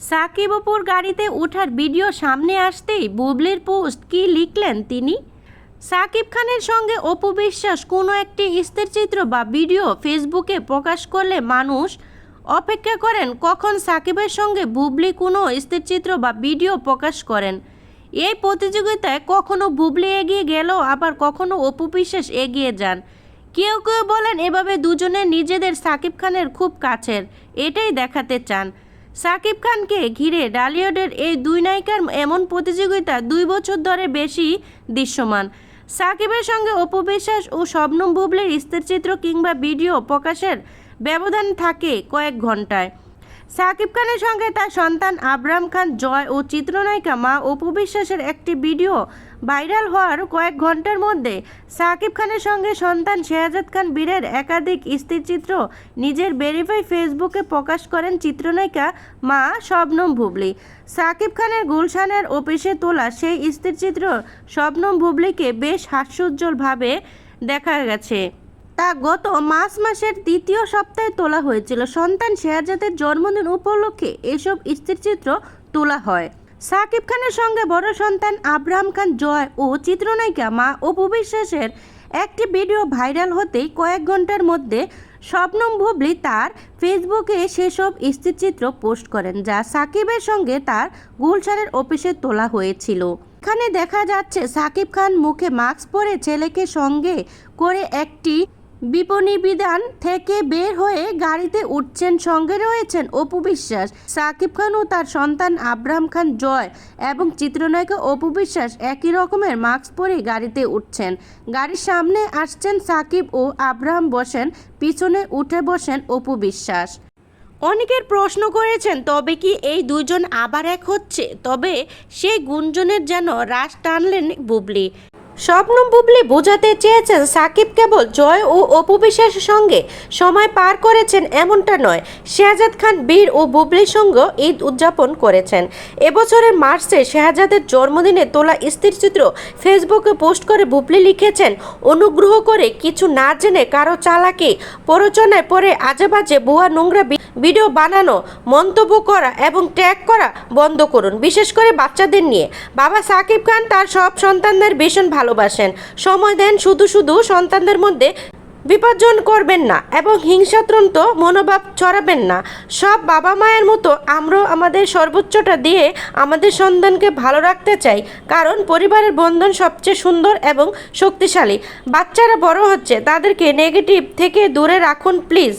সাকিব অপুর গাড়িতে ওঠার ভিডিও সামনে আসতেই বুবলির পোস্ট কি লিখলেন তিনি? সাকিব খানের সঙ্গে অপু বিশ্বাস কোনো একটি স্থিরচিত্র বা ভিডিও ফেসবুকে প্রকাশ করলে মানুষ অপেক্ষা করেন কখন সাকিবের সঙ্গে বুবলি কোনো স্থিরচিত্র বা ভিডিও প্রকাশ করেন? এই প্রতিযোগিতায় কখনো বুবলি এগিয়ে গেল, আবার কখনো অপু বিশ্বাস এগিয়ে যান। কেউ কেউ বলেন এভাবে দুজনে নিজেদের সাকিব খানের খুব কাছের, এটাই দেখাতে চান। সাকিব খানকে ঘিরে ডালিউডের এই দুই নায়িকার এমন প্রতিযোগিতা দুই বছর ধরে বেশি দৃশ্যমান। সাকিবের সঙ্গে অপু বিশ্বাস ও শবনম বুবলের স্থিরচিত্র কিংবা ভিডিও প্রকাশের ব্যবধান থাকে কয়েক ঘন্টায়। সাকিব খানের সঙ্গে তার সন্তান আবরাম খান, জয় ও চিত্রনায়িকা মা অপু বিশ্বাসের একটি ভিডিও ভাইরাল হওয়ার কয়েক ঘণ্টার মধ্যে সাকিব খানের সঙ্গে সন্তান শেহাজাদ খান বীরের একাধিক স্থিরচিত্র নিজের ভেরিফাই ফেসবুকে প্রকাশ করেন চিত্রনায়িকা মা শবনম ভুবলি সাকিব খানের গুলশানের অফিসে তোলা সেই স্থিরচিত্র শবনম ভুবলিকে বেশ হাস্যোজ্জ্বলভাবে দেখা গেছে। তা গত মার্চ মাসের দ্বিতীয় সপ্তাহে তোলা হয়েছিল। সন্তান শেহাজাদের জন্মদিন উপলক্ষে এসব স্থিরচিত্র তোলা হয়। সাকিব খানের সঙ্গে বড় সন্তান আব্রাহাম খান জয় ও চিত্রনায়িকা মা অপু বিশ্বাসের একটি ভিডিও ভাইরাল হতেই কয়েক ঘণ্টার মধ্যে স্বপ্নম ভুবলি তার ফেসবুকে সেসব স্থিরচিত্র পোস্ট করেন, যা সাকিবের সঙ্গে তার গুলশানের অফিসে তোলা হয়েছিল। এখানে দেখা যাচ্ছে, সাকিব খান মুখে মাস্ক পরে ছেলেকে সঙ্গে করে একটি বিপণী বিধান থেকে বের হয়ে গাড়িতে উঠছেন, সঙ্গে রয়েছেন অপু বিশ্বাস, সাকিব খান ও তার সন্তান আব্রাহাম খান জয় এবং চিত্রনায়িকা অপু বিশ্বাস একই রকমের মাস্ক পরে গাড়িতে উঠছেন। গাড়ির সামনে আসছেন সাকিব ও আব্রাহাম বসেন, পিছনে উঠে বসেন অপু বিশ্বাস। অনেকের প্রশ্ন করেছেন, তবে কি এই দুজন আবার এক হচ্ছে? তবে সেই গুঞ্জনের যেন রাশ টানলেন বুবলি। স্বপ্নম বুবলি বোঝাতে চেয়েছেন সাকিব কেবল জয় ও অপু বিশ্বাসের সঙ্গে সময় পার করেছেন এমনটা নয়। শেহজাদ খান, বীর ও বুবলির সঙ্গে ঈদ উদযাপন করেছেন। এবছরের মার্চে শেহজাদের জন্মদিনে তোলা স্থিরচিত্র ফেসবুকে পোস্ট করে বুবলি লিখেছেন, অনুগ্রহ করে কিছু না জেনে কারও চালাকি, প্ররোচনায় পরে আজেবাজে বুয়া নোংরা ভিডিও বানানো, মন্তব্য করা এবং ট্যাগ করা বন্ধ করুন, বিশেষ করে বাচ্চাদের নিয়ে। বাবা সাকিব খান তার সব সন্তানদের ভীষণ ভালোবাসেন। সময় দেন শুধু শুধু সন্তানদের মধ্যে বিপর্জন করবেন না এবং হিংসাত্রন্ত মনোভাব ছড়াবেন না। সব বাবা মায়ের মতো আমরাও আমাদের সর্বোচ্চটা দিয়ে আমাদের সন্তানকে ভালো রাখতে চাই, কারণ পরিবারের বন্ধন সবচেয়ে সুন্দর এবং শক্তিশালী। বাচ্চারা বড় হচ্ছে, তাদেরকে নেগেটিভ থেকে দূরে রাখুন প্লিজ